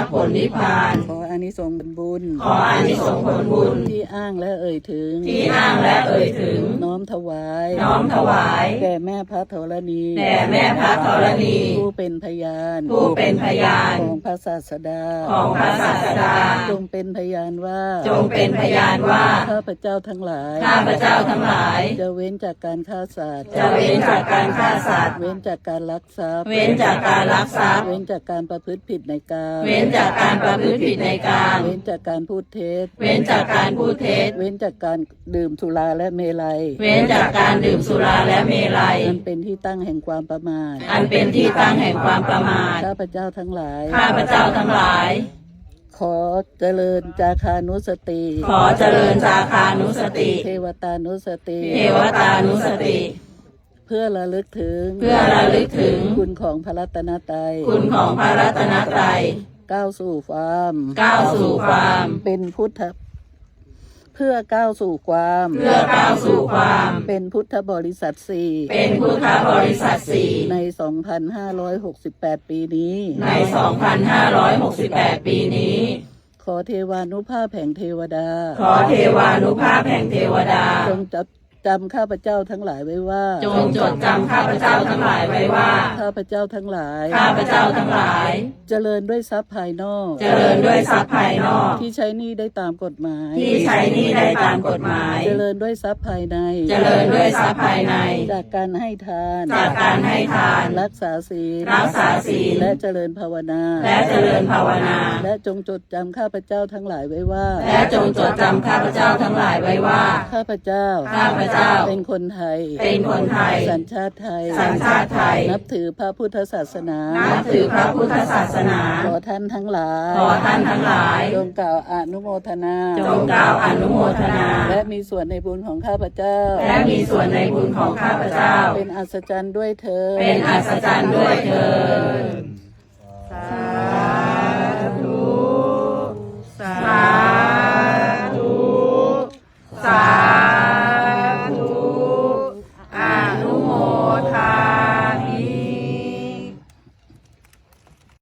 รผลนิพพาน ขออานิสงส์ผลบุญ ขออานิสงส์ผลบุญ ที่อ้างและเอ่ยถึง ที่อ้างและเอ่ยถึง น้อมถวาย น้อมถวาย แก่แม่พระธรณีแด่แม่พระธรณี ผู้เป็นพยานผู้เป็นพยาน ของพระศาสดา ของพระศาสดา จงเป็นพยานว่า จงเป็นพยานว่า ข้าพเจ้าทั้งหลาย ข้าพเจ้าทั้งหลาย จะเว้นจากการฆ่าสัตว์ จะเว้นจากการฆ่าสัตว์ เว้นจากการลักทรัพย์ เว้นจากการลักทรัพย์ เว้นจากการประพฤติผิดในกามเว้นจากการประพฤติผิดในการเว้นจากการพูดเท็จ เว้นจากการพูดเท็จ เว้นจากการดื่มสุราและเมลัย เว้นจากการดื่มสุราและเมลัย อันเป็นที่ตั้งแห่งความประมาท อันเป็นที่ตั้งแห่งความประมาท ข้าพเจ้าทั้งหลาย ข้าพเจ้าทั้งหลาย ขอเจริญจาคานุสติ ขอเจริญจาคานุสติ เทวตานุสติ เทวตานุสติเพื่อระลึกถึง เพื่อระลึกถึง คุณของพระรัตนตรัย คุณของพระรัตนตรัย ก้าวสู่ความก้าวสู่ความ เป็นพุทธ เพื่อก้าวสู่ความ เพื่อก้าวสู่ความ เป็นพุทธบริษัทสี่เป็นพุทธบริษัทสี่ใน 2,568 ปีนี้ ใน 2568 ปีนี้ ขอเทวานุภาพแห่งเทวดา ขอเทวานุภาพแห่งเทวดา จงจำ จำข้าพเจ้าทั้งหลายไว้ว่า จงจดจำข้าพเจ้าทั้งหลายไว้ว่า ข้าพเจ้าทั้งหลาย ข้าพเจ้าทั้งหลาย เจริญด้วยทรัพย์ภายนอก เจริญด้วยทรัพย์ภายนอก ที่ใช้หนี้ได้ตามกฎหมาย ที่ใช้หนี้ได้ตามกฎหมาย เจริญด้วยทรัพย์ภายใน เจริญด้วยทรัพย์ภายใน จากการให้ทาน จากการให้ทาน รักษาศีล รักษาศีล และเจริญภาวนา และเจริญภาวนา และจงจดจำข้าพเจ้าทั้งหลายไว้ว่า และจงจดจำข้าพเจ้าทั้งหลายไว้ว่า ข้าพเจ้า ข้าพเจ้าเป็นคนไทย เป็นคนไทย สัญชาติไทย สัญชาติไทย นับถือพระพุทธศาสนา นับถือพระพุทธศาสนา ขอท่านทั้งหลาย ขอท่านทั้งหลาย จงกล่าวอนุโมทนา จงกล่าวอนุโมทนา และมีส่วนในบุญของข้าพเจ้า และมีส่วนในบุญของข้าพเจ้า เป็นอัศจรรย์ด้วยเธอญเป็นอัศจรรย์ด้วยเถิด